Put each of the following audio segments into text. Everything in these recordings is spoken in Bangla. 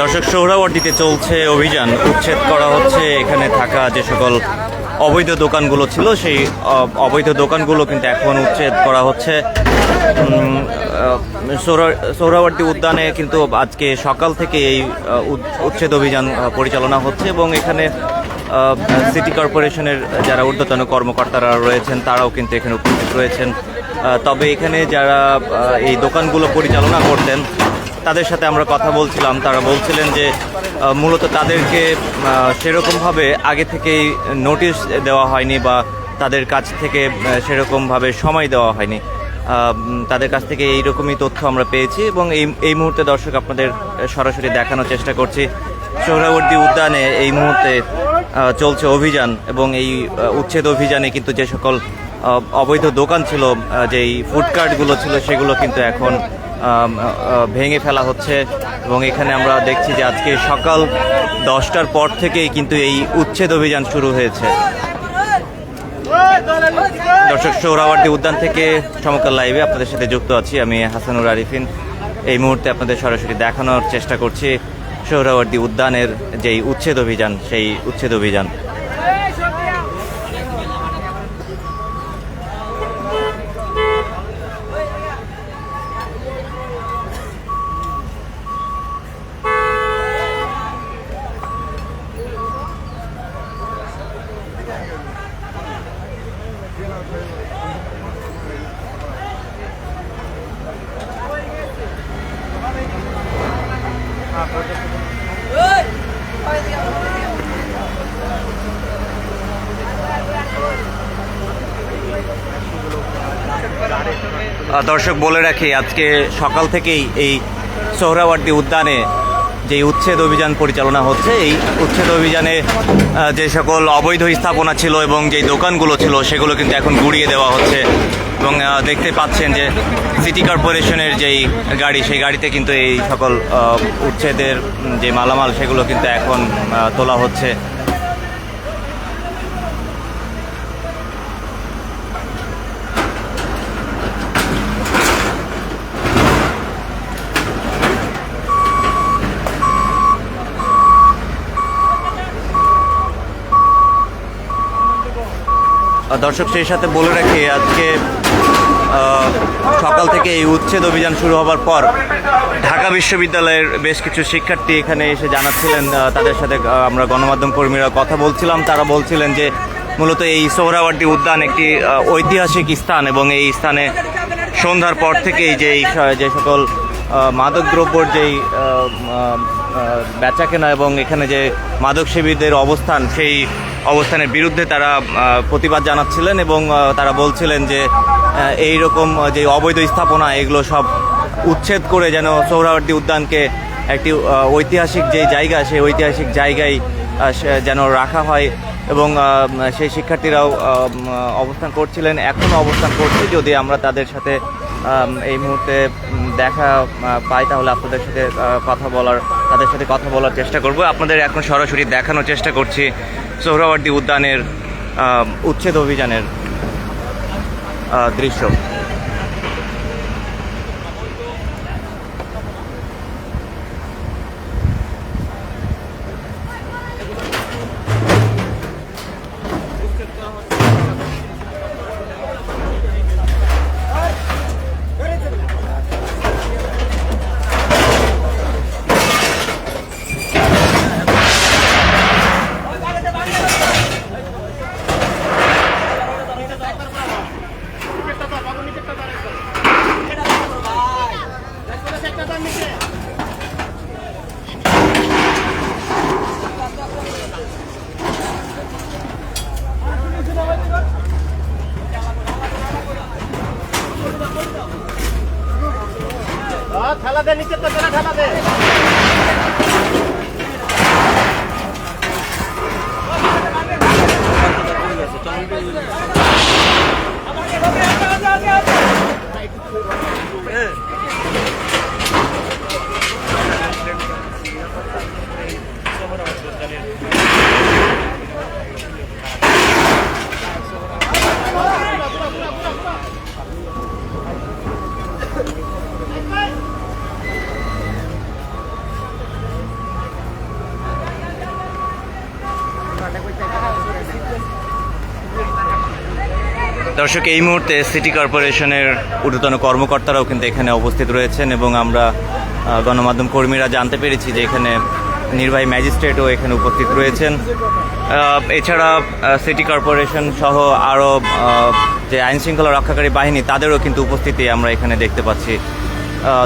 দর্শক, সোহরাওয়ার্দিতে চলছে অভিযান। উচ্ছেদ করা হচ্ছে, এখানে থাকা যে সকল অবৈধ দোকানগুলো ছিল, সেই অবৈধ দোকানগুলো কিন্তু এখন উচ্ছেদ করা হচ্ছে। সোহরাওয়ার্দী উদ্যানে কিন্তু আজকে সকাল থেকে এই উচ্ছেদ অভিযান পরিচালনা হচ্ছে এবং এখানে সিটি কর্পোরেশনের যারা ঊর্ধ্বতন কর্মকর্তারা রয়েছেন, তারাও কিন্তু এখানে উপস্থিত রয়েছেন। তবে এখানে যারা এই দোকানগুলো পরিচালনা করতেন, তাদের সাথে আমরা কথা বলছিলাম। তারা বলছিলেন যে মূলত তাদেরকে সেরকমভাবে আগে থেকেই নোটিশ দেওয়া হয়নি বা তাদের কাছ থেকে সেরকমভাবে সময় দেওয়া হয়নি। তাদের কাছ থেকে এইরকমই তথ্য আমরা পেয়েছি এবং এই এই মুহূর্তে দর্শক আপনাদের সরাসরি দেখানোর চেষ্টা করছি। সোহরাবর্দী উদ্যানে এই মুহূর্তে চলছে অভিযান এবং এই উচ্ছেদ অভিযানে কিন্তু যে সকল অবৈধ দোকান ছিল যেই ফুডকার্টগুলো ছিল সেগুলো কিন্তু এখন ভেঙে ফেলা হচ্ছে এবং এখানে আমরা দেখছি যে আজকে সকাল দশটার পর থেকেই কিন্তু এই উচ্ছেদ অভিযান শুরু হয়েছে। দর্শক সৌরাওয়ার্দী উদ্যান থেকে সমকাল লাইভে আপনাদের সাথে যুক্ত আছি। আমি হাসানুর আরিফিন। এই মুহূর্তে আপনাদের সরাসরি দেখানোর চেষ্টা করছি। সৌরাওয়ার্দী উদ্যানের যেই উচ্ছেদ অভিযান সেই উচ্ছেদ অভিযান। দর্শক বলে রাখি, আজকে সকাল থেকেই এই সোহরাওয়ার্দী উদ্যানে যে উচ্ছেদ অভিযান পরিচালনা হচ্ছে, এই উচ্ছেদ অভিযানে যে সকল অবৈধ স্থাপনা ছিল এবং যে দোকানগুলো ছিল, সেগুলো কিন্তু এখন গুড়িয়ে দেওয়া হচ্ছে। এবং দেখতে পাচ্ছেন যে সিটি কর্পোরেশনের যেই গাড়ি, সেই গাড়িতে কিন্তু এই সকল উচ্ছেদের যে মালামাল, সেগুলো কিন্তু এখন তোলা হচ্ছে। দর্শক, সেই সাথে বলে রাখি, আজকে সকাল থেকে এই উচ্ছেদ অভিযান শুরু হবার পর ঢাকা বিশ্ববিদ্যালয়ের বেশ কিছু শিক্ষার্থী এখানে এসে জানাচ্ছিলেন তাদের সাথে আমরা গণমাধ্যম কর্মীরা কথা বলছিলাম। তারা বলছিলেন যে, মূলত এই সোহরাওয়ার্দী উদ্যান একটি ঐতিহাসিক স্থান এবং এই স্থানে সন্ধ্যার পর থেকেই যে যে সকল মাদকদ্রব্যর যেই বেচাকেনা এবং এখানে যে মাদক সেবীদের অবস্থান, সেই অবস্থানের বিরুদ্ধে তারা প্রতিবাদ জানাচ্ছিলেন এবং তারা বলছিলেন যে এই রকম যে অবৈধ স্থাপনা, এগুলো সব উচ্ছেদ করে যেন সৌরাবর্তী উদ্যানকে একটি ঐতিহাসিক যে জায়গা, সেই ঐতিহাসিক জায়গায় যেন রাখা হয় এবং সেই শিক্ষার্থীরাও অবস্থান করছিলেন এখনও অবস্থান করছে। যদি আমরা তাদের সাথে এই মুহূর্তে দেখা পাই, তাহলে আপনাদের সাথে কথা বলার, তাদের সাথে কথা বলার চেষ্টা করব। আপনাদের এখন সরাসরি দেখানোর চেষ্টা করছি সোহরাওয়ার্দী উদ্যানের উচ্ছেদ অভিযানের দৃশ্য। দর্শক, এই মুহূর্তে সিটি কর্পোরেশনের ঊর্ধ্বতন কর্মকর্তারাও কিন্তু এখানে উপস্থিত রয়েছেন এবং আমরা গণমাধ্যম কর্মীরা জানতে পেরেছি যে এখানে নির্বাহী ম্যাজিস্ট্রেটও এখানে উপস্থিত রয়েছেন। এছাড়া সিটি কর্পোরেশন সহ আরও যে আইন শৃঙ্খলা রক্ষাকারী বাহিনী, তাদেরও কিন্তু উপস্থিতি আমরা এখানে দেখতে পাচ্ছি।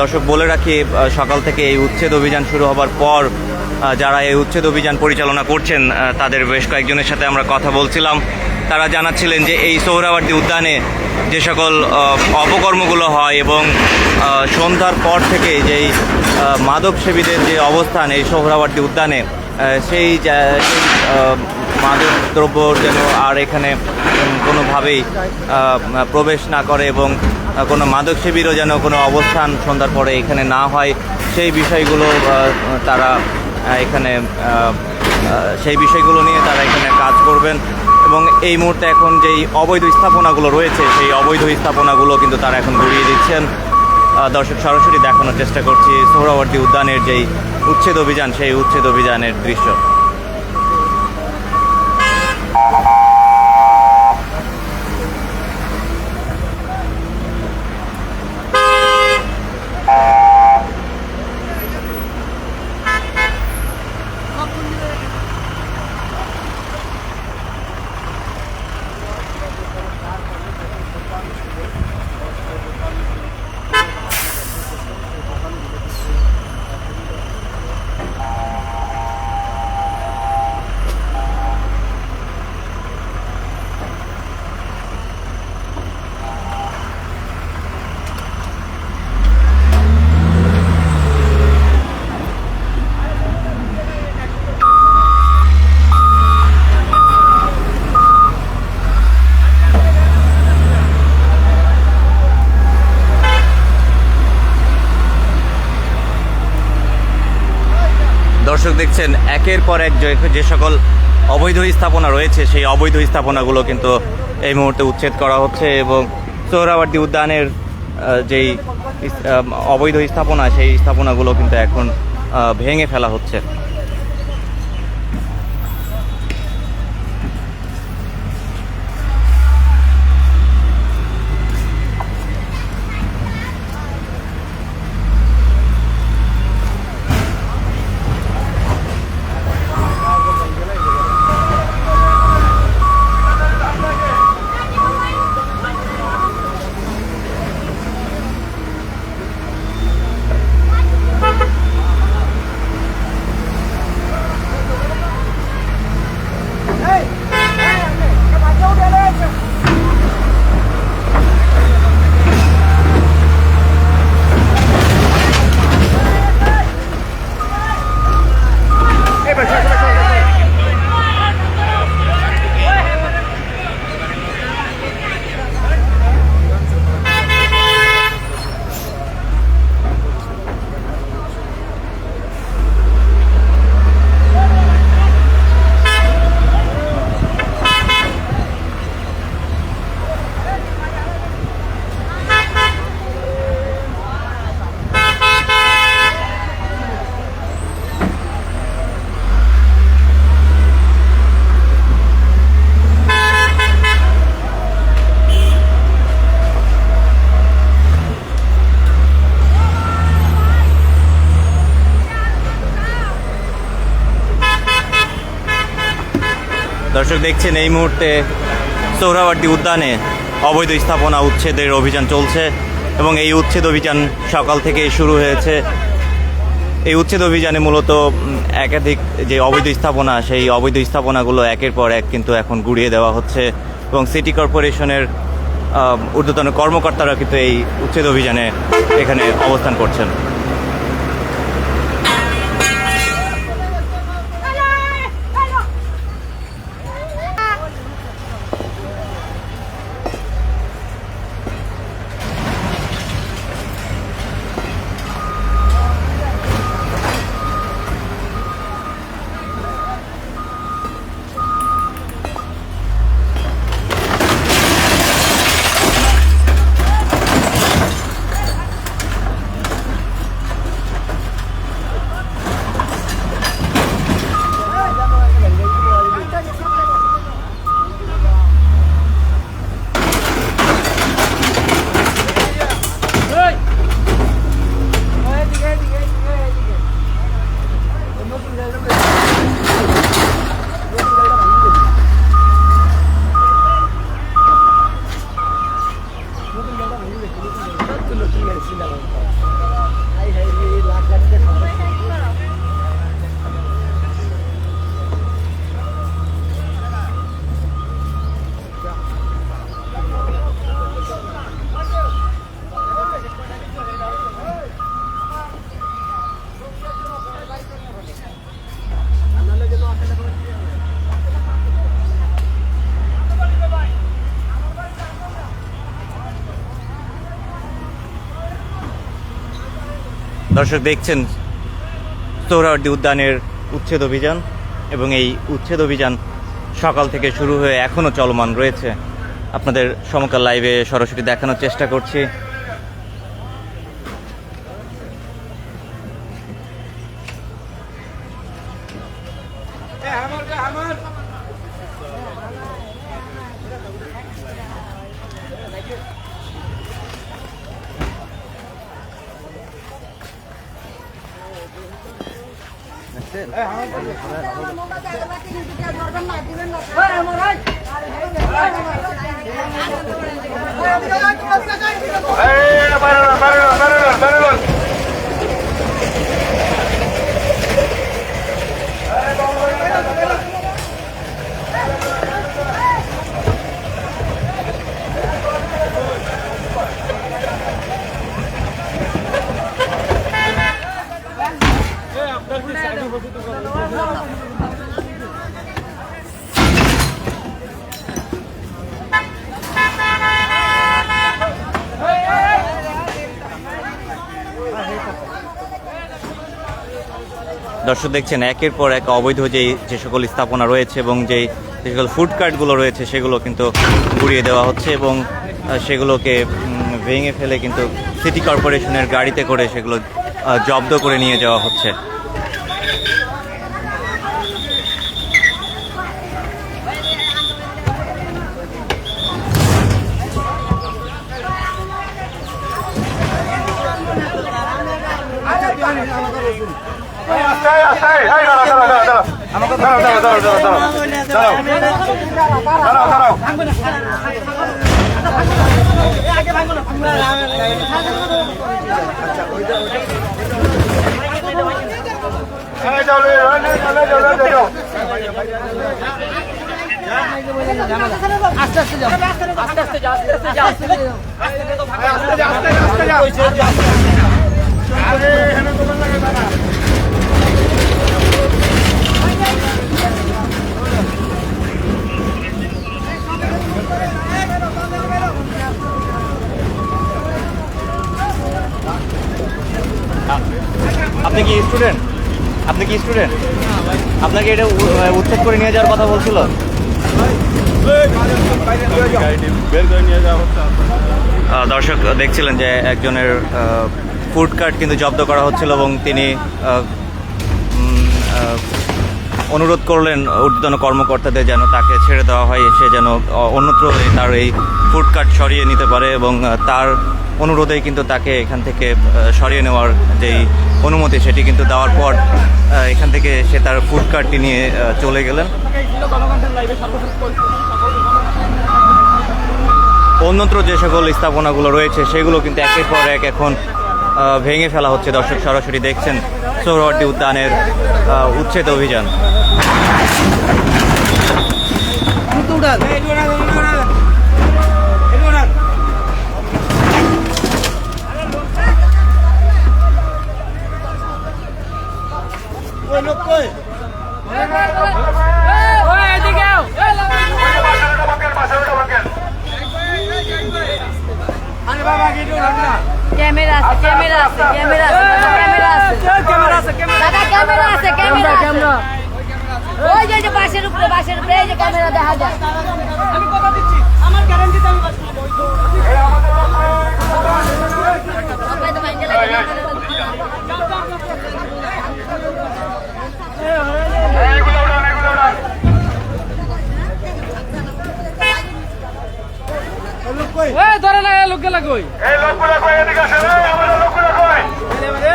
দর্শক, বলে রাখি সকাল থেকে এই উচ্ছেদ অভিযান শুরু হবার পর যারা এই উচ্ছেদ অভিযান পরিচালনা করছেন তাদের বেশ কয়েকজনের সাথে আমরা কথা বলছিলাম। তারা জানাচ্ছিলেন যে এই সোহরাওয়ার্দী উদ্যানে যে সকল অপকর্মগুলো হয় এবং সন্ধ্যার পর থেকে যেই আহ, মাদক সেবীদের যে অবস্থান এই সোহরাওয়ার্দী উদ্যানে সেই মাদক দ্রব্য যেন আর এখানে কোনোভাবেই প্রবেশ না করে এবং কোনো মাদক সেবীরও যেন কোনো অবস্থান সন্ধ্যার পরে এখানে না হয় সেই বিষয়গুলো তারা এখানে সেই বিষয়গুলো নিয়ে তারা এখানে কাজ করবেন। এবং এই মুহূর্তে এখন যেই অবৈধ স্থাপনাগুলো রয়েছে, সেই অবৈধ স্থাপনাগুলো কিন্তু তারা এখন ঘুরিয়ে দিচ্ছেন। দর্শক, সরাসরি দেখানোর চেষ্টা করছি সোহরাবর্তী উদ্যানের যেই উচ্ছেদ অভিযান, সেই উচ্ছেদ অভিযানের দৃশ্য। দর্শক দেখছেন, একের পর এক যে- সকল অবৈধ স্থাপনা রয়েছে, সেই অবৈধ স্থাপনাগুলো কিন্তু এই মুহূর্তে উচ্ছেদ করা হচ্ছে এবং সোহরাবাদী উদ্যানের যেই অবৈধ স্থাপনা, সেই স্থাপনাগুলো কিন্তু এখন ভেঙে ফেলা হচ্ছে। দর্শক দেখছেন এই মুহূর্তে সৌরাবার্দী উদ্যানে অবৈধ স্থাপনা উচ্ছেদের অভিযান চলছে এবং এই উচ্ছেদ অভিযান সকাল থেকে শুরু হয়েছে। এই উচ্ছেদ অভিযানে মূলত একাধিক যে অবৈধ স্থাপনা, সেই অবৈধ স্থাপনাগুলো একের পর এক কিন্তু এখন গুড়িয়ে দেওয়া হচ্ছে এবং সিটি কর্পোরেশনের ঊর্ধ্বতন কর্মকর্তারা কিন্তু এই উচ্ছেদ অভিযানে এখানে অবস্থান করছেন। দর্শক দেখছেন সোহরাওয়ার্দী উদ্যানের উচ্ছেদ অভিযান এবং এই উচ্ছেদ অভিযান সকাল থেকে শুরু হয়ে এখনও চলমান রয়েছে। আপনাদের সমকাল লাইভে সরাসরি দেখানোর চেষ্টা করছি। Hey, para, para. দর্শক দেখছেন একের পর এক অবৈধ যেই যে সকল স্থাপনা রয়েছে এবং যেই যে সকল ফুড কার্টগুলো রয়েছে সেগুলো কিন্তু গুড়িয়ে দেওয়া হচ্ছে এবং সেগুলোকে ভেঙে ফেলে কিন্তু সিটি কর্পোরেশনের গাড়িতে করে সেগুলো জব্দ করে নিয়ে যাওয়া হচ্ছে আস্তে আস্তে যাও আস্তে আস্তে যাও আস্তে আস্তে যাও আস্তে আস্তে যাও আস্তে আস্তে যাও আস্তে আস্তে যাও আরে, এখানে তোমার লাগে দাদা আপনি কি স্টুডেন্ট আপনি কি স্টুডেন্ট আপনাকে এটা উচ্ছেদ করে নিয়ে যাওয়ার কথা বলছিল? দর্শক, দেখছিলেন যে একজনের ফুড কার্ট কিন্তু জব্দ করা হচ্ছিল এবং তিনি অনুরোধ করলেন ঊর্ধ্বতন কর্মকর্তাদের যেন তাকে ছেড়ে দেওয়া হয়, সে যেন অন্যত্র তার এই ফুড কার্ট সরিয়ে নিতে পারে এবং তার অনুরোধেই কিন্তু তাকে এখান থেকে সরিয়ে নেওয়ার যেই অনুমতি সেটি কিন্তু দেওয়ার পর এখান থেকে সে তার ফুড কার্টটি নিয়ে চলে গেলেন। অন্যত্র যে সকল স্থাপনাগুলো রয়েছে, সেগুলো কিন্তু একের পর এক এখন ভেঙে ফেলা হচ্ছে। দর্শক সরাসরি দেখছেন সৌরওয়ার্দী উদ্যানের উচ্ছেদ অভিযান। ওই লোক কই ক্যামেরা আছে ক্যামেরা আছে ক্যামেরা আছে ক্যামেরা আছে দাদা ক্যামেরা আছে ক্যামেরা ক্যামেরা ওই যে যে বাসের উপরে বাসের উপরে এই যে ক্যামেরা দেখা যায় আমি কথা দিচ্ছি আমার গ্যারান্টিতে আমি বাস এইগুলো উড়ান, এইগুলো উড়ান।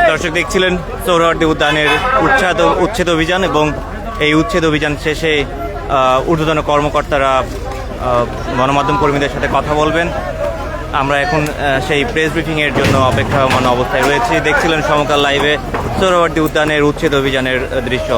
দর্শক দেখছিলেন সৌরওয়ার্দী উদ্যানের উচ্ছেদ উচ্ছেদ অভিযান এবং এই উচ্ছেদ অভিযান শেষে ঊর্ধ্বতন কর্মকর্তারা গণমাধ্যম কর্মীদের সাথে কথা বলবেন। আমরা এখন সেই প্রেস ব্রিফিংয়ের জন্য অপেক্ষামান অবস্থায় রয়েছি। দেখছিলেন সমকাল লাইভে সৌরওয়ার্দী উদ্যানের উচ্ছেদ অভিযানের দৃশ্য।